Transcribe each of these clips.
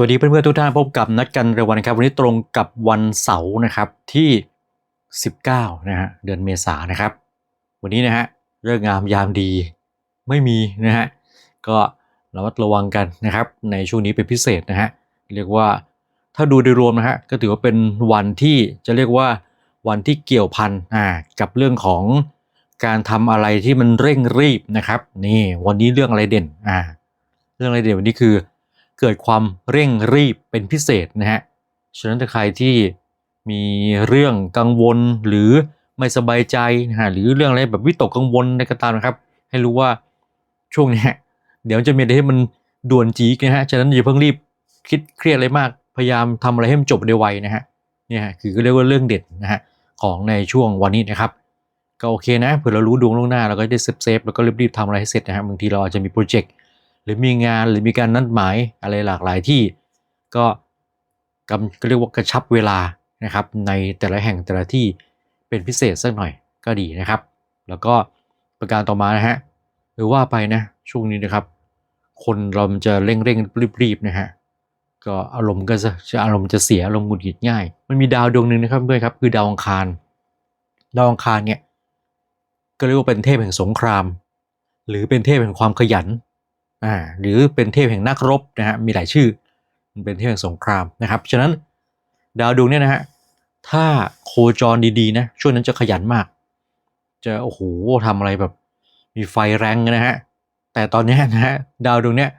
สวัสดีเพื่อนๆทุกท่านพบกับนัดกันเร็ววันนะครับ วันนี้ตรงกับวันเสาร์นะครับที่ 19นะฮะเดือนเมษายนนะครับ วันนี้นะฮะเรื่องงามยามดีไม่มีนะฮะก็ระมัดระวังกันนะครับ ในช่วงนี้เป็นพิเศษนะฮะเรียกว่าถ้าดูโดยรวมนะฮะก็ถือว่าเป็นวันที่จะเรียกว่าวันที่เกี่ยวพันอ่ากับเรื่องของการทำอะไรที่มันเร่งรีบนะครับนี่วันนี้เรื่องอะไรเด่นอ่าเรื่องอะไรเด่นวันนี้คือ เกิดความเร่งรีบเป็นพิเศษนะฮะ ฉะนั้นถ้าใครที่มีเรื่องกังวลหรือไม่สบายใจนะฮะหรือเรื่องอะไรแบบวิตกกังวลในกระตามนะครับ ให้รู้ว่าช่วงนี้เดี๋ยวจะมีอะไรที่มันด่วนจีกนะฮะ ฉะนั้นอย่าเพิ่งรีบคิดเครียดอะไรมาก พยายามทำอะไรให้มันจบในไวนะฮะ เนี่ยฮะคือเรียกว่าเรื่องเด็ดนะฮะของในช่วงวันนี้นะครับ ก็โอเคนะเผื่อเรารู้ดวงล่วงหน้าเราก็ได้เซฟเซฟแล้วก็รีบๆทำอะไรให้เสร็จนะฮะบางทีเราอาจจะมีโปรเจกต์ หรือมีงานหรือมีการนัดหมายอะไรหลากหลายที่ ก็กำก็เรียกว่ากระชับเวลานะครับ ในแต่ละแห่งแต่ละที่เป็นพิเศษสักหน่อยก็ดีนะครับ แล้วก็ประการต่อมานะฮะหรือว่าไปนะช่วงนี้นะครับ คนเราจะเร่งเร่งรีบรีบๆนะฮะก็อารมณ์ก็จะจะอารมณ์จะเสียอารมณ์หงุดหงิดง่าย มันมีดาวดวงหนึ่งนะครับเพื่อนครับคือดาวอังคาร ดาวอังคารเนี่ยก็เรียกว่าเป็นเทพแห่งสงคราม หรือเป็นเทพแห่งความขยัน อ่าหรือเป็นเทพแห่งนักรบนะฮะมีหลายชื่อมันเป็นเทพแห่งสงครามนะครับฉะนั้นดาวดวงเนี่ยนะฮะถ้าโคจรดีๆนะช่วงนั้นจะขยันมาก จะโอ้โหทำอะไรแบบมีไฟแรงนะฮะแต่ตอนนี้นะฮะดาวดวงเนี้ย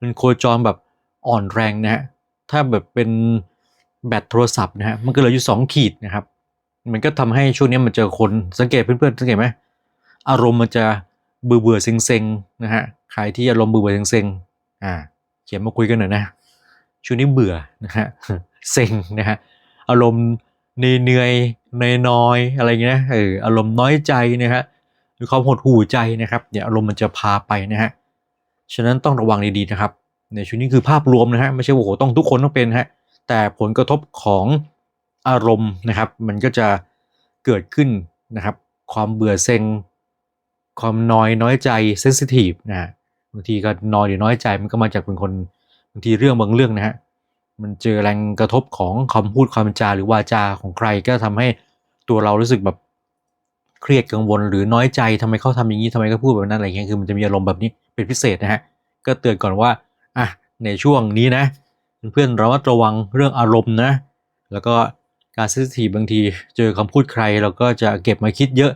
มันโคจรแบบอ่อนแรงนะฮะถ้าแบบเป็นแบตโทรศัพท์นะฮะมันก็เหลืออยู่สองขีดนะครับ มันก็ทำให้ช่วงนี้มันเจอคนสังเกตเพื่อนๆสังเกตไหมอารมณ์มันจะ เบื่อเบื่อๆเซ็งนะฮะใครที่อารมณ์เบื่อเบื่อๆเซ็งอ่าเขียนมาคุยกันหน่อยนะช่วงนี้เบื่อนะฮะเซ็งนะฮะอารมณ์เหนื่อยๆนอยๆอะไรอย่างเงี้ยนะเอออารมณ์น้อยใจนะฮะหรือความหดหู่ใจนะครับเดี๋ยอารมณ์มันจะพาไปนะฮะฉะนั้นต้องระวังดีๆนะครับในช่วงนี้คือภาพรวมนะฮะไม่ใช่ว่าโอ้โหต้องทุกคนต้องเป็นฮะแต่ผลกระทบของอารมณ์นะครับ มันก็จะเกิดขึ้นนะครับ ความเบื่อเซ็ง ความน้อยน้อยใจเซนซิทีฟนะฮะบางทีก็นอยหรือน้อยใจมันก็มาจากเป็นคนบางทีเรื่องบางเรื่องนะฮะมันเจอแรงกระทบของคำพูดคำจาหรือวาจาของใครก็ทำให้ตัวเรารู้สึกแบบเครียดกังวลหรือน้อยใจทำไมเขาทำอย่างนี้ทำไมเขาพูดแบบนั้นอะไรเงี้ยคือมันจะมีอารมณ์แบบนี้เป็นพิเศษนะฮะก็เตือนก่อนว่าอะในช่วงนี้นะ เพื่อนระมัดระวังเรื่องอารมณ์นะ แล้วก็การเซนซิทีฟบางทีเจอคำพูดใครเราก็จะเก็บมาคิดเยอะ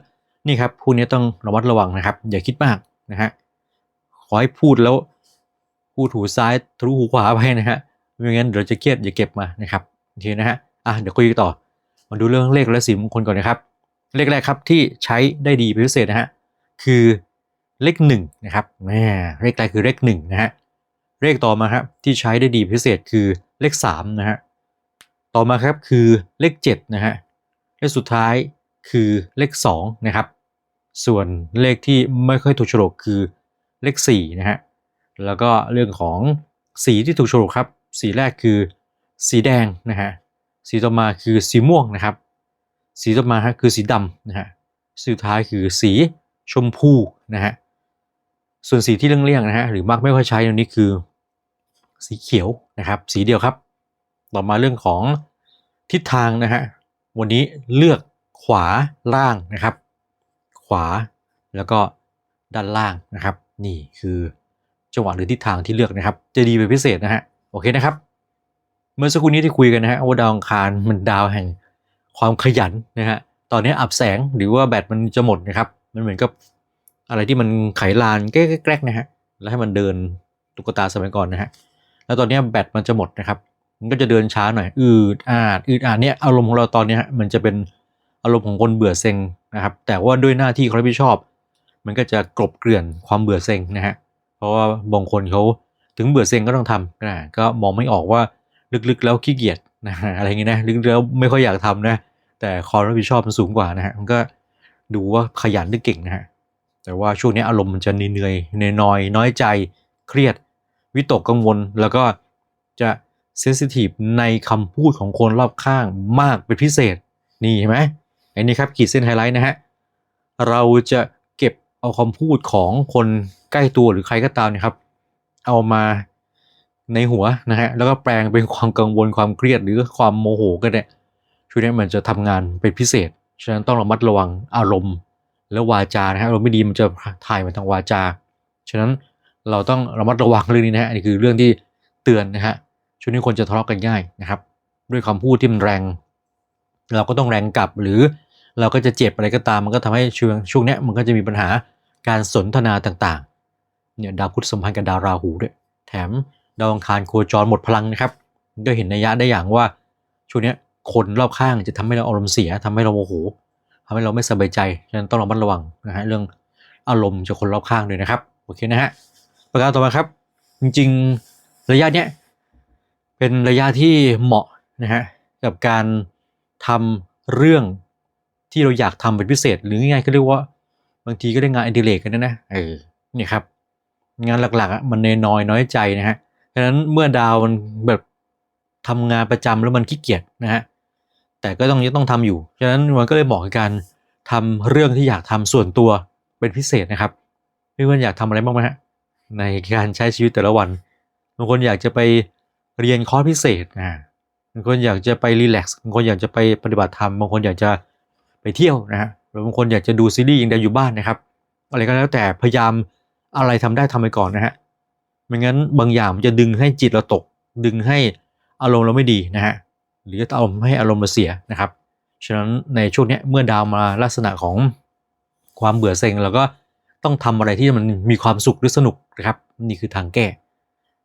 นี่ครับพวกนี้ต้องระมัดระวังนะครับ อย่าคิดมากนะฮะขอให้พูดแล้วพูดหูซ้ายทะลุหูขวาไปนะฮะไม่งั้นเดี๋ยวจะเครียดอย่าเก็บมานะครับโอเคนะฮะอะเดี๋ยวคุยกันต่อมาดูเรื่องเลขและสีมงคลก่อนนะครับ เลขแรกครับที่ใช้ได้ดีเป็นพิเศษนะฮะคือเลขหนึ่งนะครับแหม่เลขแรกคือเลขหนึ่งนะฮะเลขต่อมาครับที่ใช้ได้ดีพิเศษคือเลขสามนะฮะต่อมาครับคือเลขเจ็ดนะฮะเลขสุดท้ายคือเลขสองนะครับ ส่วนเลขที่ไม่ค่อยถูกโฉลกคือเลข4นะฮะแล้วก็เรื่องของสีที่ถูกโฉลกครับ สีแรกคือสีแดงนะฮะสีต่อมาคือสีม่วงนะครับ สีต่อมาฮะคือสีดำนะฮะสีสุดท้ายคือสีชมพูนะฮะส่วนสีที่เลี่ยงๆนะฮะหรือมักไม่ค่อยใช้ตรงนี้คือ สีเขียวนะครับ สีเดียวครับ ต่อมาเรื่องของทิศทางนะฮะวันนี้เลือกขวาล่างนะครับา แล้วก็ด้านล่างนะครับ นี่คือจังหวะหรือทิศทางที่เลือกนะครับ จะดีเป็นพิเศษนะฮะโอเคนะครับ เมื่อสักครู่นี้ที่คุยกันนะฮะว่าดาวอังคารมันดาวแห่งความขยันนะฮะตอนนี้อับแสงหรือว่าแบตมันจะหมดนะครับ มันเหมือนกับอะไรที่มันไขลานแกล้ๆนะฮะแล้วให้มันเดินตุ๊กตาสมัยก่อนนะฮะแล้วตอนนี้แบตมันจะหมดนะครับ มันก็จะเดินช้าหน่อยอืดอาดอืดอาดเนี่ยอารมณ์ของเราตอนนี้ฮะมันจะเป็น อารมณ์ของคนเบื่อเซ็งนะครับ แต่ว่าด้วยหน้าที่เขารับผิดชอบ มันก็จะกลบเกลื่อนความเบื่อเซ็งนะฮะเพราะว่าบางคนเขาถึงเบื่อเซ็งก็ต้องทำนะก็มองไม่ออกว่าลึกๆแล้วขี้เกียจนะอะไรอย่างงี้ยนะลึกๆแล้วไม่ค่อยอยากทำนะ แต่ความรับผิดชอบมันสูงกว่านะฮะมันก็ดูว่าขยันหรือเก่งนะฮะแต่ว่าช่วงนี้อารมณ์มันจะเหนื่อยๆน้อยๆน้อยใจเครียด วิตกกังวลแล้วก็จะเซนซิทีฟในคำพูดของคนรอบข้างมากเป็นพิเศษนี่เห็นไหม อ้นี่ครับขีดเส้นไฮไลท์นะฮะเราจะเก็บเอาคำพูดของคนใกล้ตัวหรือใครก็ตามเนะครับ เอามาในหัวนะฮะแล้วก็แปลงเป็นความกังวลความเครียดหรือความโมโหก็ได้ช่วงนี้มันจะทำงานเป็นพิเศษ ฉะนั้นต้องระมัดระวังอารมณ์ และวาจานะฮะอารมณ์ไม่ดีมันจะถ่ายมาทางวาจา ฉะนั้นเราต้องระมัดระวังเรื่องนี้นะฮะนนี้คือเรื่องที่เตือนนะฮะช่วงนี้คนจะทะเลาะกันง่ายนะครับ ด้วยคำพูดที่มันแรง เราก็ต้องแรงกลับหรือ เราก็จะเจ็บอะไรก็ตาม มันก็ทำให้ช่วงช่วงนี้มันก็จะมีปัญหาการสนทนาต่างๆ เนี่ยดาวพุธสัมพันธ์กับดาวราหูด้วย แถมดาวอังคารโคจรหมดพลังนะครับ ก็เห็นนัยยะได้อย่างว่าช่วงนี้คนรอบข้างจะทำให้เราอารมณ์เสียทำให้เราโมโหทำให้เราไม่สบายใจ ฉะนั้นต้องระมัดระวังนะฮะเรื่องอารมณ์จากคนรอบข้างด้วยนะครับ โอเคนะฮะ ประการต่อมาครับ จริงๆระยะเนี้ยเป็นระยะที่เหมาะนะฮะกับการทำเรื่อง ที่เราอยากทำเป็นพิเศษ หรือง่ายๆก็เรียกว่า บางทีก็ได้งานอดิเรกกันนะนะเออนี่ครับ งานหลักๆอะมันเน้อยน้อยใจนะฮะฉะนั้นเมื่อดาวมันแบบทำงานประจำแล้วมันขี้เกียจนะฮะแต่ก็ต้องยังต้องทำอยู่ฉะนั้นมันก็เลยเหมาะกับการทำเรื่องที่อยากทำส่วนตัวเป็นพิเศษนะครับเพื่อนๆอยากทำอะไรบ้างไหมฮะในการใช้ชีวิตแต่ละวันบางคนอยากจะไปเรียนคอร์สพิเศษนะบางคนอยากจะไปรีแลกซ์บางคนอยากจะไปปฏิบัติธรรมบางคนอยากจะ ไปเที่ยวนะฮะหรือบางคนอยากจะดูซีรีส์อย่างเดียวอยู่บ้านนะครับ อะไรก็แล้วแต่พยายามอะไรทำได้ทำไปก่อนนะฮะไม่งั้นบางอย่างมันจะดึงให้จิตเราตก ดึงให้อารมณ์เราไม่ดีนะฮะหรือจะทำให้อารมณ์เราเสียนะครับฉะนั้นในช่วงเนี้ยเมื่อดาวมาลักษณะของความเบื่อเซ็งเราก็ต้องทำอะไรที่มันมีความสุขหรือสนุกนะครับ นี่คือทางแก้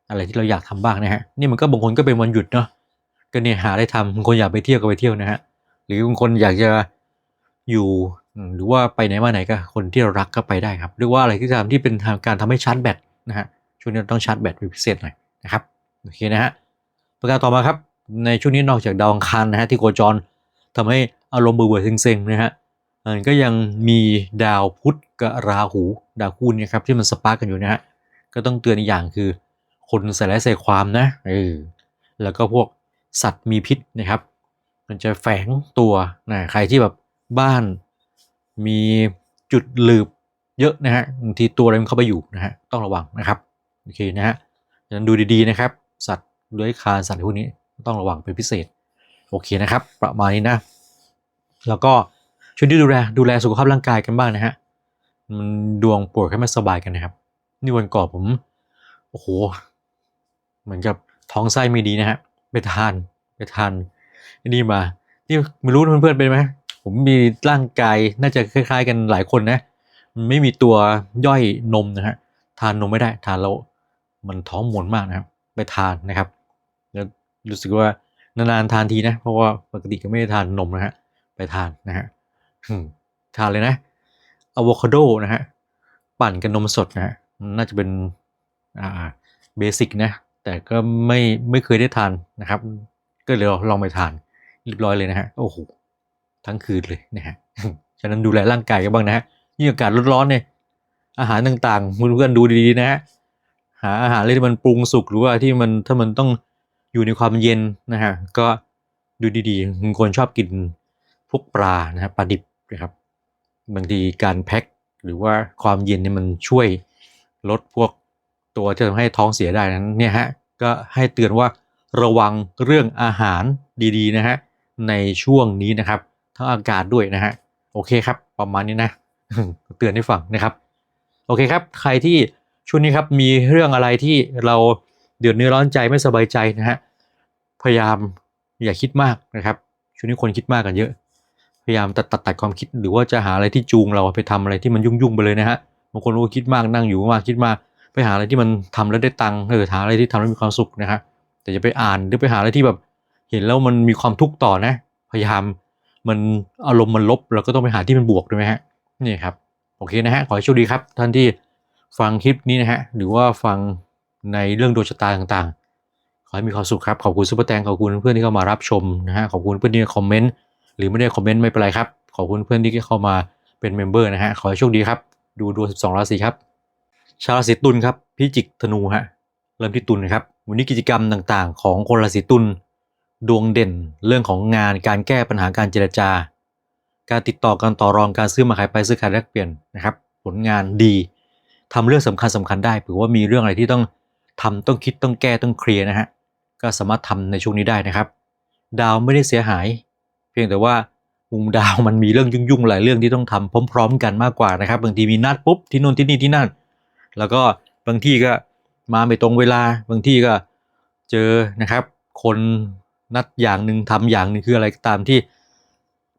อะไรที่เราอยากทำบ้างนะฮะนี่มันก็บางคนก็เป็นวันหยุดเนาะก็เนี่ยหาได้ทำบางคนอยากไปเที่ยวก็ไปเที่ยวนะฮะหรือบางคนอยากจะ อยู่หรือว่าไปไหนมาไหนก็คนที่เรารักก็ไปได้ครับหรือว่าอะไรที่ทำที่เป็นทางการทำให้ชาร์จแบตนะฮะช่วงนี้เราต้องชาร์จแบตเป็นพิเศษหน่อยนะครับโอเคนะฮะประการต่อมาครับในช่วงนี้นอกจากดาวอังคารนะฮะที่โคจรทำให้อารมณ์เบื่อเซ็งๆนะฮะมันก็ยังมีดาวพุธกับราหูดาวคู่นี้ครับที่มันสปาร์กกันอยู่นะฮะก็ต้องเตือนอีกอย่างคือคนใส่ร้ายใส่ความนะเออแล้วก็พวกสัตว์มีพิษนะครับ มันจะแฝงตัวนะใครที่แบบ บ้านมีจุดหลืบเยอะนะฮะบางทีตัวอะไรมันเข้าไปอยู่นะฮะต้องระวังนะครับโอเคนะฮะฉะนั้นดูดีๆนะครับ สัตว์เลื้อยคลานสัตว์พวกนี้ต้องระวังเป็นพิเศษโอเคนะครับ ประมาณนี้นะ แล้วก็ช่วยดูแลดูแลสุขภาพร่างกายกันบ้างนะฮะมันดวงป่วยให้มันสบายกันนะครับ นี่วันก่อนผมโอ้โหเหมือนกับท้องไส้ไม่ดีนะฮะไปทานไปทานไอ้นี่มานี่ไม่รู้เพื่อนๆเป็นไหม ผมมีร่างกายน่าจะคล้าย ๆ กันหลายคนนะไม่มีตัวย่อยนมนะฮะทานนมไม่ได้ทานแล้วมันท้องหมุนมากนะครับ ไปทานนะครับแล้วรู้สึกว่านานๆทานทีนะ เพราะว่าปกติก็ไม่ได้ทานนมนะฮะไปทานนะฮะทานเลยนะอะโวคาโดนะฮะปั่นกับนมสดนะฮะนน่าจะเป็นอ่าเบสิกนะแต่ก็ไม่ไม่เคยได้ทานนะครับ ก็เลยลองไปทานเรียบร้อยเลยนะฮะโอ้โห ทั้งคืนเลยนะฮะฉะนั้นดูแลร่างกายกันบ้างนะฮะยิ่งอากาศร้อนๆเนี่ยอาหารต่างๆเพื่อนๆดูดีๆนะฮะหาอาหารอะไรที่มันปรุงสุกหรือว่าที่มันถ้ามันต้องอยู่ในความเย็นนะฮะก็ดูดีๆบางคนชอบกินพวกปลานะฮะปลาดิบนะครับบางทีการแพ็คหรือว่าความเย็นเนี่ยมันช่วยลดพวกตัวที่ทำให้ท้องเสียได้นั้นเนี่ยฮะก็ให้เตือนว่าระวังเรื่องอาหารดีๆนะฮะในช่วงนี้นะครับ ทั้งอากาศด้วยนะฮะโอเคครับ ประมาณนี้นะ เตือนให้ฟังนะครับ โอเคครับ ใครที่ช่วงนี้ครับมีเรื่องอะไรที่เราเดือดเนื้อร้อนใจไม่สบายใจนะฮะพยายามอย่าคิดมากนะครับช่วงนี้คนคิดมากกันเยอะ พยายามตัดตัดตัดความคิดหรือว่าจะหาอะไรที่จูงเราไปทำอะไรที่มันยุ่งยุ่งไปเลยนะฮะบางคนรู้คิดมากนั่งอยู่มากคิดมากไปหาอะไรที่มันทำแล้วได้ตังค์เออหาอะไรที่ทำแล้วมีความสุขนะฮะแต่จะไปอ่านหรือไปหาอะไรที่แบบเห็นแล้วมันมีความทุกข์ต่อนะ พยายาม มันอารมณ์มันลบเราก็ต้องไปหาที่มันบวกด้วยไหมฮะนี่ครับโอเคนะฮะขอให้โชคดีครับ ท่านที่ฟังคลิปนี้นะฮะหรือว่าฟังในเรื่องดวงชะตาต่างๆ ขอให้มีความสุขครับขอบคุณซุปเปอร์แตงขอบคุณเพื่อนที่เข้ามารับชมนะฮะขอบคุณเพื่อนที่คอมเมนต์หรือไม่ได้คอมเมนต์ไม่เป็นไรครับขอบคุณเพื่อนที่เข้ามาเป็นเมมเบอร์นะฮะขอให้โชคดีครับดูดวง12 ราศีครับ ชาวราศีตุลครับพิจิกธนูฮะเริ่มที่ตุลนะครับวันนี้กิจกรรมต่างๆ ของคนราศีตุล ดวงเด่นเรื่องของงานการแก้ปัญหาการเจรจา การติดต่อการต่อรองการซื้อมาขายไปซื้อขายแลกเปลี่ยนนะครับ ผลงานดีทำเรื่องสำคัญสำคัญได้ถือว่ามีเรื่องอะไรที่ต้องทำต้องคิดต้องแก้ต้องเคลียร์นะฮะก็สามารถทำในช่วงนี้ได้นะครับ ดาวไม่ได้เสียหาย เพียงแต่ว่ามุมดาวมันมีเรื่องยุ่งๆหลายเรื่องที่ต้องทำพร้อม ๆ กันมากกว่านะครับบางทีมีนัดปุ๊บที่นู่นที่นี่ที่นั่น แล้วก็บางที่ก็มาไม่ตรงเวลาบางที่ก็เจอนะครับ คน นัดอย่างหนึ่งทำอย่างหนึ่งคืออะไรก็ตามที่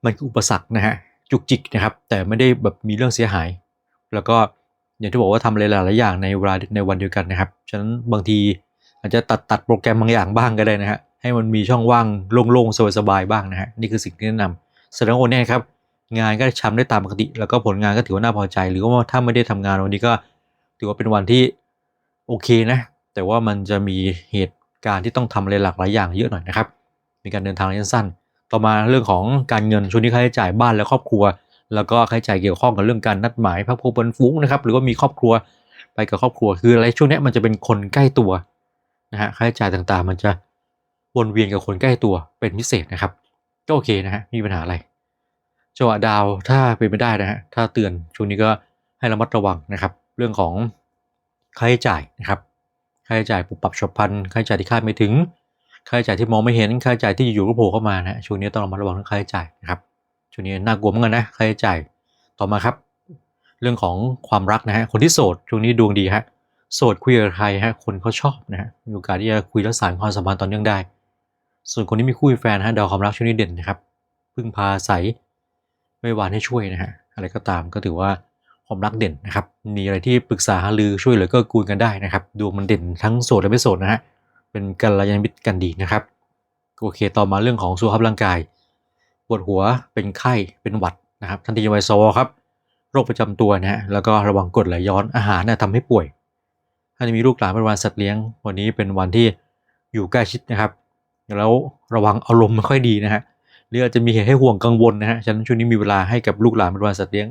มันคืออุปสรรคนะฮะจุกจิกนะครับ แต่ไม่ได้แบบมีเรื่องเสียหาย แล้วก็อย่างที่บอกว่าทำอะไรหลายๆอย่างในเวลาในวันเดียวกันนะครับฉะนั้นบางทีอาจจะตัดตัดโปรแกรมบางอย่างบ้างก็ได้นะฮะให้มันมีช่องว่างโล่งๆสบายๆบ้างนะฮะนี่คือสิ่งที่แนะนำแสดงว่าวันนี้ครับงานก็ทำได้ตามปกติ แล้วก็ผลงานก็ถือว่าน่าพอใจ หรือว่าถ้าไม่ได้ทำงานวันนี้ก็ถือว่าเป็นวันที่โอเคนะ แต่ว่ามันจะมีเหตุการณ์ที่ต้องทำอะไรหลากหลายอย่างเยอะหน่อยนะครับ มีการเดินทางระยะสั้น ต่อมาเรื่องของการเงินช่วงนี้ค่าใช้จ่ายบ้านและครอบครัว แล้วก็ค่าใช้จ่ายเกี่ยวข้องกับเรื่องการนัดหมายพักผ่อนฟุ้งนะครับหรือว่ามีครอบครัวไปกับครอบครัวคืออะไรช่วงนี้มันจะเป็นคนใกล้ตัวนะฮะค่าใช้จ่ายต่างๆ มันจะวนเวียนกับคนใกล้ตัวเป็นพิเศษนะครับ ก็โอเคนะฮะไมมีปัญหาอะไรจังหวะดาวถ้าเป็นไม่ได้นะฮะถ้าเตือนช่วงนี้ก็ให้ระมัดระวังนะครับ เรื่องของค่าใช้จ่ายนะครับค่าใช้จ่ายปรับปรับฉับพลันค่าใช้จ่ายที่คาดไม่ถึง ค่าใช้จ่ายที่มองไม่เห็นค่าใช้จ่ายที่อยู่ก็โผล่เข้ามานะฮะช่วงนี้ต้องระมัดระวังเรื่องค่าใช้จ่ายนะครับช่วงนี้น่ากลัวเหมือนกันนะค่าใช้จ่ายต่อมาครับ เรื่องของความรักนะฮะคนที่โสดช่วงนี้ดวงดีฮะโสดคุยกับใครฮะคนเขาชอบนะฮะมีโอกาสที่จะคุยและสานความสัมพันธ์ต่อเนื่องได้ ส่วนคนที่มีคู่มีแฟนฮะดาวความรักช่วงนี้เด่นนะครับพึ่งพาอาศัยไม่หวานให้ช่วยนะฮะอะไรก็ตามก็ถือว่าความรักเด่นนะครับมีอะไรที่ปรึกษาหารือช่วยเหลือก็กูลกันได้นะครับดวงมันเด่นทั้งโสดและไม่โสดนะฮะ เป็นกัลยาณมิตรกันดีนะครับ โอเค ต่อมาเรื่องของสุขภาพร่างกาย ปวดหัว เป็นไข้ เป็นหวัดนะครับทันทีไวซอครับ โรคประจำตัวนะฮะ แล้วก็ระวังกรดไหลย้อน อาหารนะทำให้ป่วย ถ้าจะมีลูกหลานเป็นวันสัตว์เลี้ยง วันนี้เป็นวันที่อยู่ใกล้ชิดนะครับ แล้วระวังอารมณ์ไม่ค่อยดีนะฮะ หรืออาจจะมีเหตุให้ห่วงกังวลนะฮะ ฉะนั้นช่วงนี้มีเวลาให้กับลูกหลานเป็นวันสัตว์เลี้ยง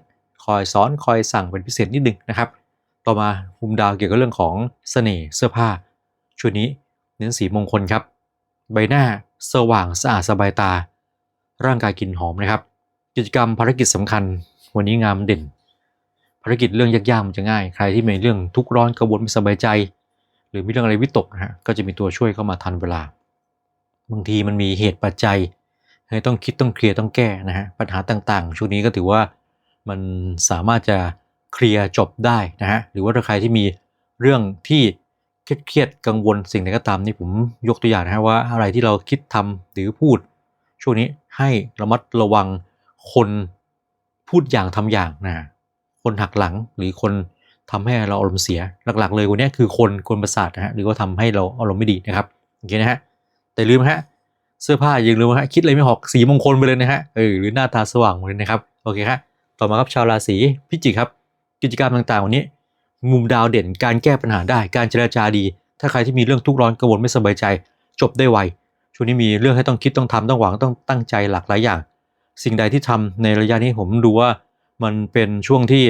คอยสอน คอยสั่งเป็นพิเศษนิดนึงนะครับ ต่อมามุมดาวเกี่ยวกับเรื่องของเสน่ห์เสื้อผ้าช่วงนี้ เน้นสีมงคลครับ ใบหน้าสว่างสะอาดสบายตา ร่างกายกลิ่นหอมนะครับ กิจกรรมภารกิจสำคัญ วันนี้งามเด่น ภารกิจเรื่องยากๆมันจะง่าย ใครที่มีเรื่องทุกข์ร้อนกระวนไม่สบายใจ หรือมีเรื่องอะไรวิตกนะฮะก็จะมีตัวช่วยเข้ามาทันเวลาบางทีมันมีเหตุปัจจัยให้ต้องคิดต้องเคลียร์ต้องแก้นะฮะปัญหาต่างๆ ช่วงนี้ก็ถือว่ามันสามารถจะเคลียร์จบได้นะฮะหรือว่าถ้าใครที่มีเรื่องที่ เครียดกังวลสิ่งใดก็ตามนี่ผมยกตัวอย่างนะฮะว่าอะไรที่เราคิดทำหรือพูด ช่วงนี้ให้ระมัดระวังคนพูดอย่างทำอย่างนะคนหักหลังหรือคนทำให้เราอารมณ์เสียหลัก ๆ เลยคนนี้คือคนคนประสาทนะฮะหรือว่าทำให้เราอารมณ์ไม่ดีนะครับโอเคนะฮะแต่ลืมฮะเสื้อผ้ายังลืมฮะคิดอะไรไม่ออกสีมงคลไปเลยนะฮะเออหรือหน้าตาสว่างไปเลยนะครับโอเคครับต่อมาครับชาวราศีพิจิกครับ กิจกรรมต่างๆวันนี้ มุมดาวเด่น การแก้ปัญหาได้ การเจรจาดี ถ้าใครที่มีเรื่องทุกข์ร้อนกังวลไม่สบายใจ จบได้ไว ช่วงนี้มีเรื่องให้ต้องคิดต้องทำต้องหวังต้องตั้งใจหลากหลายอย่าง สิ่งใดที่ทำในระยะนี้ผมดูว่ามันเป็นช่วงที่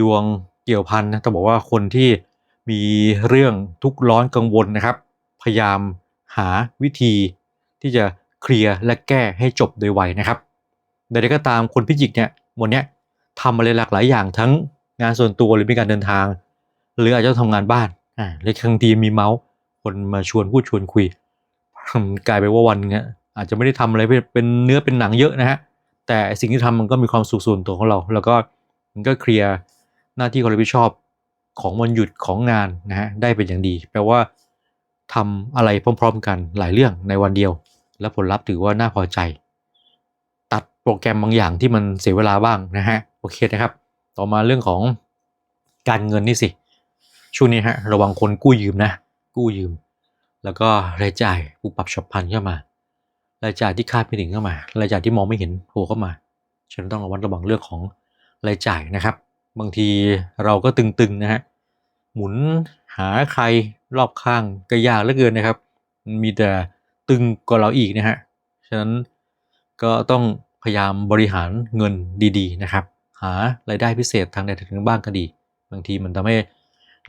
ดวงเกี่ยวพันนะต้องบอกว่าคนที่มีเรื่องทุกข์ร้อนกังวลนะครับ พยายามหาวิธีที่จะเคลียร์และแก้ให้จบโดยไวนะครับใดๆก็ตามคนพิจิกเนี่ยวันเนี้ยทำอะไรหลากหลายอย่างทั้งงานส่วนตัวหรือมีการเดินทาง หรืออาจจะทำงานบ้านอ่าหรือบางทีมีเมาส์คนมาชวนพูดชวนคุยกลายไปนว่าวันเนี้ยอาจจะไม่ได้ทำอะไรเป็นเนื้อเป็นหนังเยอะนะฮะแต่สิ่งที่ทำมันก็มีความสุขส่วนตัวของเรา แล้วก็มันก็เคลียร์หน้าที่ความรับผิดชอบของวันหยุดของงานนะฮะได้เป็นอย่างดี แปลว่าทำอะไรพร้อม ๆ กันหลายเรื่องในวันเดียว และผลลัพธ์ถือว่าน่าพอใจ ตัดโปรแกรมบางอย่างที่มันเสียเวลาบ้างนะฮะโอเคนะครับ ต่อมาเรื่องของการเงินนี่สิ ช่วงนี้ฮะระวังคนกู้ยืมนะ กู้ยืม แล้วก็รายจ่ายปุบปรับฉับพลันเข้ามารายจ่ายที่คาดไม่ถึงเข้ามารายจ่ายที่มองไม่เห็นโผล่เข้ามาฉะนั้นต้องระวังระวังเรื่องของรายจ่ายนะครับ บางทีเราก็ตึงๆนะฮะหมุนหาใครรอบข้างก็ยากเหลือเกินนะครับ มีแต่ตึงกว่าเราอีกนะฮะฉะนั้นก็ต้องพยายามบริหารเงินดีๆนะครับ หารายได้พิเศษทางใดทางหนึ่งบ้างก็ดี บางทีมันทำให้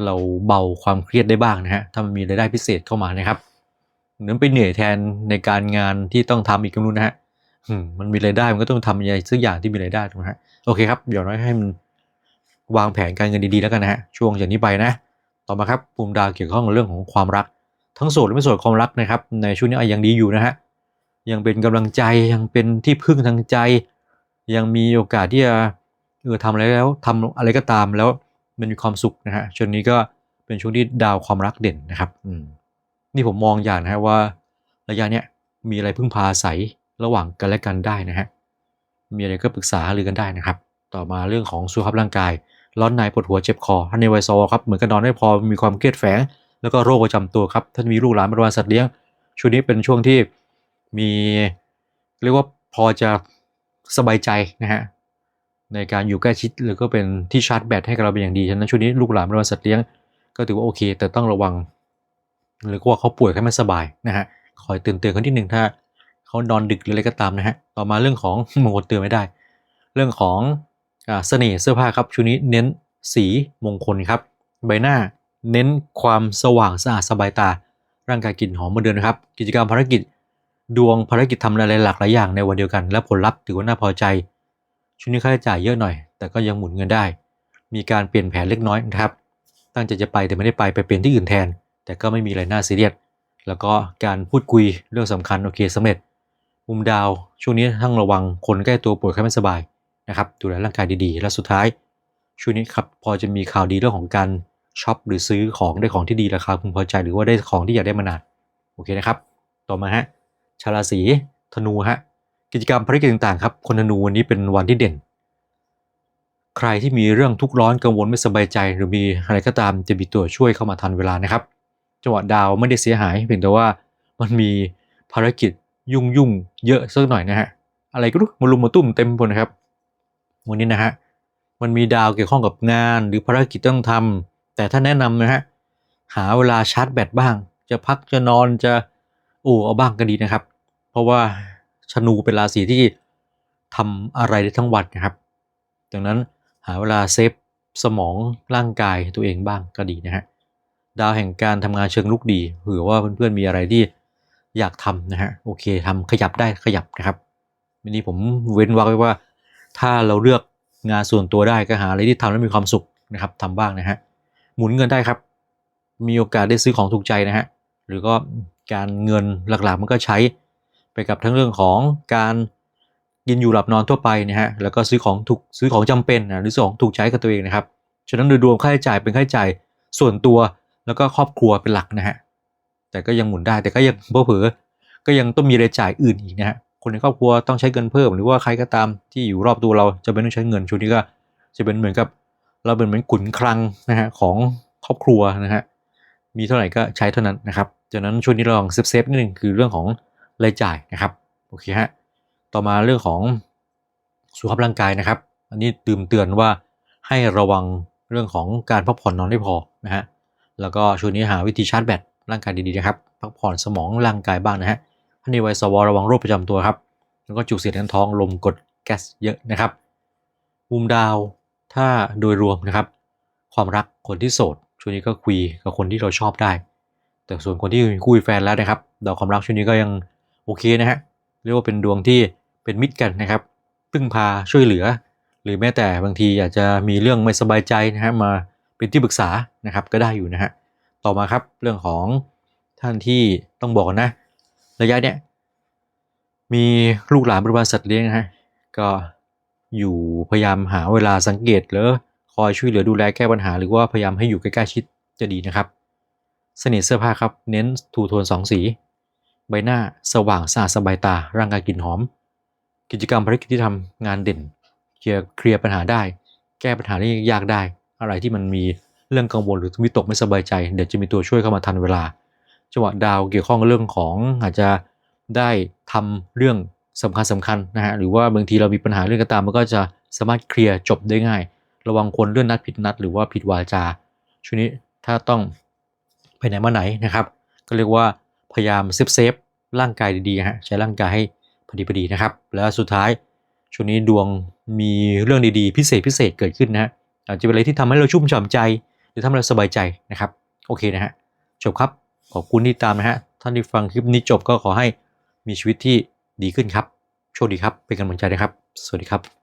เราเบาความเครียดได้บ้างนะฮะถ้ามันมีรายได้พิเศษเข้ามานะครับเหมือไปเหนื่อยแทนในการงานที่ต้องทำอีกก็รู้นะฮะมันมีรายได้มันก็ต้องทำอะไรสักอย่างที่มีรายได้ถูกไหมฮะโอเคครับเดี๋ยวน้อยให้มันวางแผนการเงินดีๆแล้วกันนะฮะช่วงจากนี้ไปนะ ต่อมาครับภูมิดาวเกี่ยวข้องกับเรื่องของความรัก ทั้งโสดและไม่โสดความรักนะครับ ในช่วงนี้อะยังดีอยู่นะฮะยังเป็นกำลังใจยังเป็นที่พึ่งทางใจ ยังมีโอกาสที่จะเออทำอะไรแล้วทำอะไรก็ตามแล้ว มันมีความสุขนะฮะช่วงนี้ก็เป็นช่วงที่ดาวความรักเด่นนะครับอืมนี่ผมมองอย่างนะฮะว่า ระยะเนี้ยมีอะไรพึ่งพาอาศัยระหว่างกันและกันได้นะฮะมีอะไรก็ปรึกษาหรือกันได้นะครับ ต่อมาเรื่องของสุขภาพร่างกาย ร้อนในปวดหัวเจ็บคอท่านในวัยซอครับเหมือนกับนอนไม่พอมีความเครียดแฝง แล้วก็โรคประจำตัวครับท่านมีลูกหลานบริวารสัตว์เลี้ยงช่วงนี้เป็นช่วงที่มีเรียกว่าพอจะสบายใจนะฮะ ในการอยู่ใกล้ชิดหรือก็เป็นที่ชาร์จแบตให้กับเราเป็นอย่างดีฉะนั้นช่วงนี้ลูกหลานบริวารสัตว์เลี้ยงก็ถือว่าโอเค แต่ต้องระวัง หรือว่าเขาป่วยแค่ไม่สบายนะฮะคอยเตือนเตือนเขาที่หนึ่งถ้าเขานอนดึกหรืออะไรก็ตามนะฮะต่อมาเรื่องของมงคลเตือนไม่ได้ เรื่องของอเสน่ห์เสื้อผ้าครับชุดนี้เน้นสีมงคลครับ ใบหน้าเน้นความสว่างสะอาดสบายตา ร่างกายกลิ่นหอมเมือนเดินะครับ กิจกรรมภารกิจดวงภารกิจทำอะไรหลากหลายอย่างในวันเดียวกัน และผลลัพธ์ถือว่าน่าพอใจ ชุดนี้ค่าใช้จ่ายเยอะหน่อย แต่ก็ยังหมุนเงินได้ มีการเปลี่ยนแผนเล็กน้อยนะครับ ตั้งใจจะไปแต่ไม่ได้ไปไปเปลี่ยนที่อื่นแทน แต่ก็ไม่มีอะไรน่าซีเรียสแล้วก็การพูดคุยเรื่องสำคัญโอเคสำเร็จ มุมดาวช่วงนี้ต้งระวังคนใกล้ตัวป่วยไข้ไม่สบายนะครับดูแลร่างกายดีๆ และสุดท้าย ช่วงนี้ครับพอจะมีข่าวดีเรื่องของการช็อปหรือซื้อของได้ของที่ดีราคาพึงพอใจ หรือว่าได้ของที่อยากได้มานานโอเคนะครับ ต่อมาฮะชาราศีธนูฮะ กิจกรรมภารกิจต่างๆครับ คนธนูวันนี้เป็นวันที่เด่น ใครที่มีเรื่องทุกข์ร้อนกังวลไม่สบายใจ หรือมีอะไรก็ตามจะมีตัวช่วยเข้ามาทันเวลานะครับ จังหวะดาวไม่ได้เสียหายเพียงแต่ว่ามันมีภารกิจยุ่งยุ่งเยอะสักหน่อยนะฮะอะไรก็รู้มารุมมาตุ้มเต็มหมดนะครับ วันนี้นะฮะมันมีดาวเกี่ยวข้องกับงานหรือภารกิจต้องทำแต่ถ้าแนะนำนะฮะหาเวลาชาร์จแบตบ้าง จะพักจะนอนจะโอ้เอาบ้างก็ดีนะครับ เพราะว่า ชนูเป็นราศีที่ทำอะไรได้ทั้งวันนะครับ ดังนั้นหาเวลาเซฟสมองร่างกายตัวเองบ้างก็ดีนะฮะ ดาวแห่งการทำงานเชิงลุกดีเผื่อว่าเพื่อนๆมีอะไรที่อยากทำนะฮะโอเคทำขยับได้ขยับนะครับวันนี้ผมเว้นวรรคไว้ว่า ถ้าเราเลือกงานส่วนตัวได้ก็หาอะไรที่ทำแล้วมีความสุขนะครับทำบ้างนะฮะหมุนเงินได้ครับ มีโอกาสได้ซื้อของถูกใจนะฮะหรือก็การเงินหลักๆมันก็ใช้ ไปกับทั้งเรื่องของการกินอยู่หลับนอนทั่วไปนะฮะแล้วก็ซื้อของถูกซื้อของจำเป็นนะหรือซื้อของถูกใช้กับตัวเองนะครับฉะนั้นโดยรวมค่าใช้จ่ายเป็นค่าใช้จ่ายส่วนตัวแล้วก็ครอบครัวเป็นหลักนะฮะแต่ก็ยังหมุนได้แต่ก็ยังเผลอๆก็ยังต้องมีรายจ่ายอื่นอีกนะฮะคนในครอบครัวต้องใช้เงินเพิ่มหรือว่าใครก็ตามที่อยู่รอบตัวเราจะเป็นต้องใช้เงินช่วงนี้ก็จะเป็นเหมือนกับเราเป็นเหมือนขุนคลังนะฮะของครอบครัวนะฮะมีเท่าไหร่ก็ใช้เท่านั้นนะครับจากนั้นช่วงนี้เราลองเซฟเซฟนิดนึงคือเรื่องของ รายจ่ายนะครับโอเคฮะต่อมาเรื่องของสุขภาพร่างกายนะครับ อันนี้ตื่มเตือนว่าให้ระวังเรื่องของการพักผ่อนนอนไม่พอนะฮะแล้วก็ช่วงนี้หาวิธีชาร์จแบตร่างกายดีๆนะครับพักผ่อนสมองร่างกายบ้างนะฮะท่านในวัยสวระวังโรคประจำตัวครับแล้วก็จุกเสียดแน่นท้องลมกดแก๊สเยอะนะครับมุมดาวถ้าโดยรวมนะครับ ความรักคนที่โสดช่วงนี้ก็คุยกับคนที่เราชอบได้ แต่ส่วนคนที่คู่มีแฟนแล้วนะครับดาวความรักช่วงนี้ก็ยัง โอเคนะฮะเรียกว่าเป็นดวงที่เป็นมิตรกันนะครับพึ่งพาช่วยเหลือ หรือแม้แต่บางทีอากจะมีเรื่องไม่สบายใจนะฮะมาเป็นที่ปรึกษานะครับก็ได้อยู่นะฮะต่อมาครับเรื่องของท่านที่ต้องบอกนะ ระยะเนี้ยมีลูกหลานบริวารสัตว์เลี้ยงนะฮะก็อยู่พยายามหาเวลาสังเกตหรือคอยช่วยเหลือดูแลแก้ปัญหา หรือว่าพยายามให้อยู่ใกล้ๆชิดจะดีนะครับ เสน่ห์เสื้อผ้าครับเน้นทูโทนสองสี ใบหน้าสว่างสะอาดสบายตา ร่างกายกลิ่นหอม กิจกรรมภารกิจที่ทำงานเด่น เคลียร์เคลียร์ปัญหาได้ แก้ปัญหาที่ยากได้ อะไรที่มันมีเรื่องกังวลหรือวิตกไม่สบายใจ เดี๋ยวจะมีตัวช่วยเข้ามาทันเวลา จังหวะดาวเกี่ยวข้องกับเรื่องของอาจจะได้ทำเรื่องสำคัญสำคัญนะฮะหรือว่าบางทีเรามีปัญหาเรื่องก็ตามมันก็จะสามารถเคลียร์จบได้ง่าย ระวังคนเลื่อนนัดผิดนัด หรือว่าผิดวาจาช่วงนี้ถ้าต้องไปไหนมาไหนนะครับ ก็เรียกว่าพยายามเซฟเซฟ ร่างกายดีๆฮะใช้ร่างกายให้พอดีพอดีนะครับ แล้วสุดท้ายช่วงนี้ดวงมีเรื่องดีๆ พิเศษพิเศษเกิดขึ้นนะฮะอาจจะเป็นอะไรที่ทำให้เราชุ่มฉ่ำใจ หรือทำให้เราสบายใจนะครับ โอเคนะฮะจบครับขอบคุณที่ตามนะฮะท่านที่ฟังคลิปนี้จบก็ขอให้มีชีวิตที่ดีขึ้นครับ โชคดีครับ เป็นกำลังใจนะครับ สวัสดีครับ